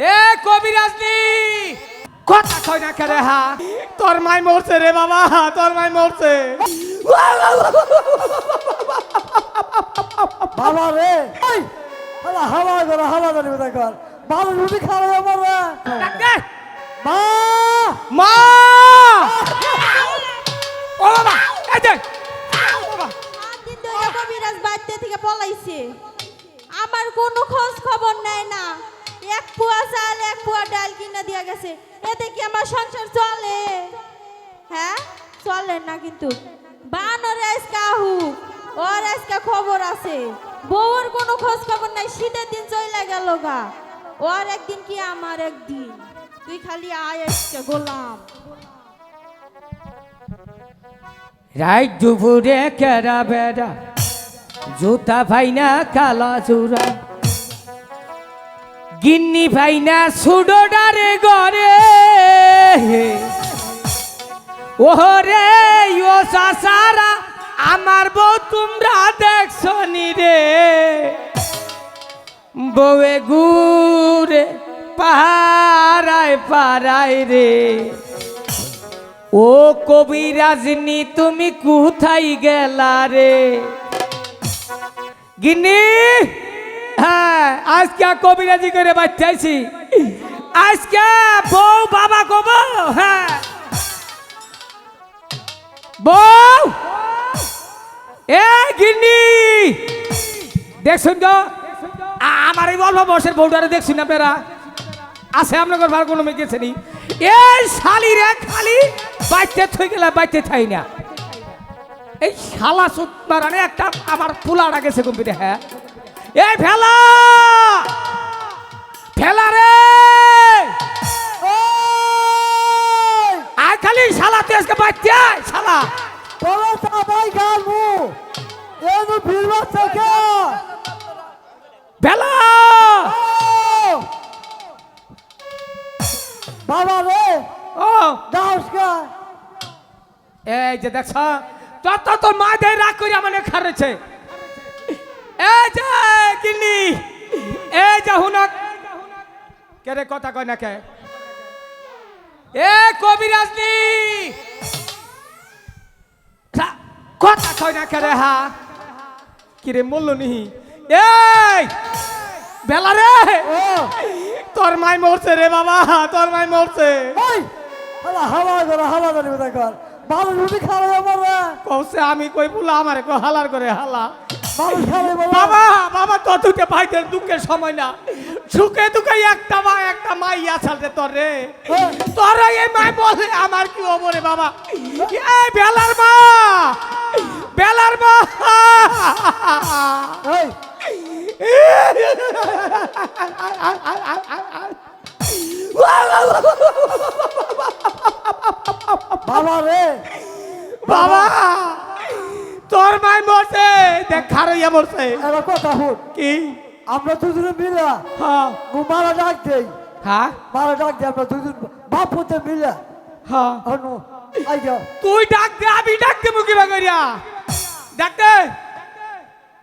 এ কবিরাজ নি। কথা কয় না কেরে হা। তোর মাই মরছে রে বাবা তোর মাই মরছে। বাবা রে। হালা হালা করে হালা করে বেটা কর। বাবা রুটি খাওয়া রে মা। মা! ও বাবা এই ধরে কবিরাজ বাড়িতে থেকে পলাইছে। আমার কোনো খোঁজ খবর নেয় না। এক এক পুয়া কিনে দিয়ে গেছে। এতে কি আমার সংসার চলে। হ্যাঁ? চলে না কিন্তু। ওর খবর আছে। বউর কোনো খোঁজ খবর নাই, শীতের দিন চলে গেল গা। ওর একদিন কি আমার একদিন? তুই খালি আয় গোলাম। রাইট দুপুরে কেরা বেড়া? জুতা ভাইনা কালা চূড়া। গিন্নি ভাইনা সুডোডারে গরে ওহরে, ও সাসারা, আমার বউ তোমরা দেখছ নি রে। বউয়ে গুরে পাহারায় পাড়ায় রে। ও কবিরাজনি তুমি কোথায় গেলা রে? গিন্নি হ্যাঁ আজকে কবিরাজি করে বাচ্চাইছি। আজকে বউ বাবা কব হ্যাঁ। বউ, এ গিন্নি। দেখছুন তো? আমার এই অল্প বয়সের বউটারে দেখছুন আপনারা? আছে আপনাদের ভালো কোনো মেয়ে গেছে নি? এই শালি রে খালি বাইতে থই গেলে বাইতে থাই না। এই শালা সুত একটা আমার পোলাটা গেছে কম্পিউটার হ্যাঁ। এই ভেলা ভেলা রে! আর খালি শালা বাইতে আয়, শালা! তোরা সবাই গালমু। এই তো ভিড় থেকে ভেলা বাবা রে ও! এই যে দেখছ তত তোর মা দেয় রাগ করে আমার খারেছে। এই যে হুনক কে কথা কয় না কে? এ কবিরাজনি! কথা কয় না হা? কি রে মূল্য নিহি এই! বেলা রে! তোর মাই মরছে রে বাবা তোর মাই মরছে। ওই হালা হালা করে হালা করে বেটা কর বাবা রুটি খাওয়া আমার কৌছে আমি কই বলা আমারে কো হালার করে হালা। বাবা বাবা বাবা বাবা তো দুটো ভাইদের দুঃখের সময় না। সুখে দুঃখে একটা মা একটা মাই আছাল রে তোর রে। তোর এই মাই বলে আমার কি হব বাবা? এই বেলার মা বেলার মা। বাবা রে। বাবা তোর মাই মরছে। দেখ খারইয়া মরছে এবার কথা হুন কি? আমরা দুজনে মিলে হ্যাঁ। মারা ডাক দেই। হ্যাঁ? মারা ডাক দেই আমরা দুজন বাপ হতে মিলে। হ্যাঁ। অনু আই তুই ডাক দে আমি ডাক দে মুখি বাগরিয়া ডাক দে।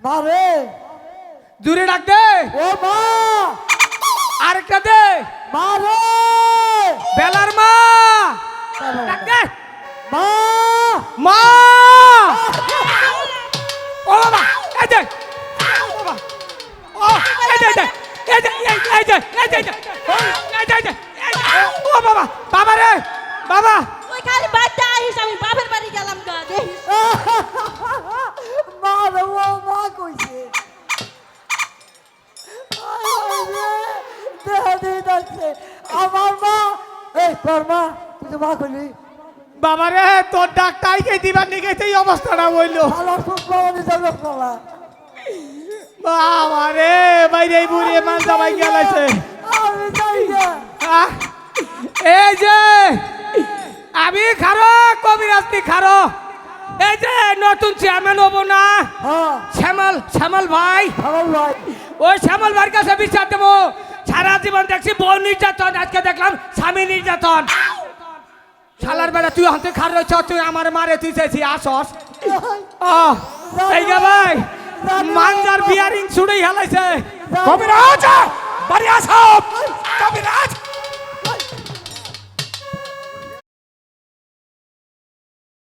মা রে। ডাক দে। ও মা। আরেকটা দে। মা রে। বেলার মা। ডাক দে। মা। মা। বাবা এই যে বাবা ও এই যে এই যে এই যে এই যে এই যে ও বাবা বাবা রে! বাবা ওই খালি বাচ্চা আহিস আমি বাপের বাড়ি গেলাম গা দেখিস মা রে ও মা কইছে। দেখা দিয়ে যাচ্ছে আমার মা এই তোর মা তুই মা করলি বাবা রে তোর ডাক্তার কে দিবার নিকে এই অবস্থাটা হইল? ভালো সুখ পাওয়া বাবা রে বাইরে বুড়ি গেলাছে আমি যাই এই যে আমি খারো কবিরাজনি খারো। এই যে নতুন চেয়ারম্যান হব না? হ্যাঁ। শ্যামল শ্যামল ভাই। ভাই। ওই শ্যামল ভাইয়ের কাছে বিচার দেবো। সারা জীবন দেখছি বউ নির্যাতন আজকে দেখলাম স্বামী নির্যাতন। শালার বেলা তুই হাতে খার রয়েছ তুই আমার মারে তুই চাইছি আসস। আহ, এই গে ভাই মানজার বিয়ারিং ছুড়েই হেলাইছে। কবিরাজ বাড়ি আসো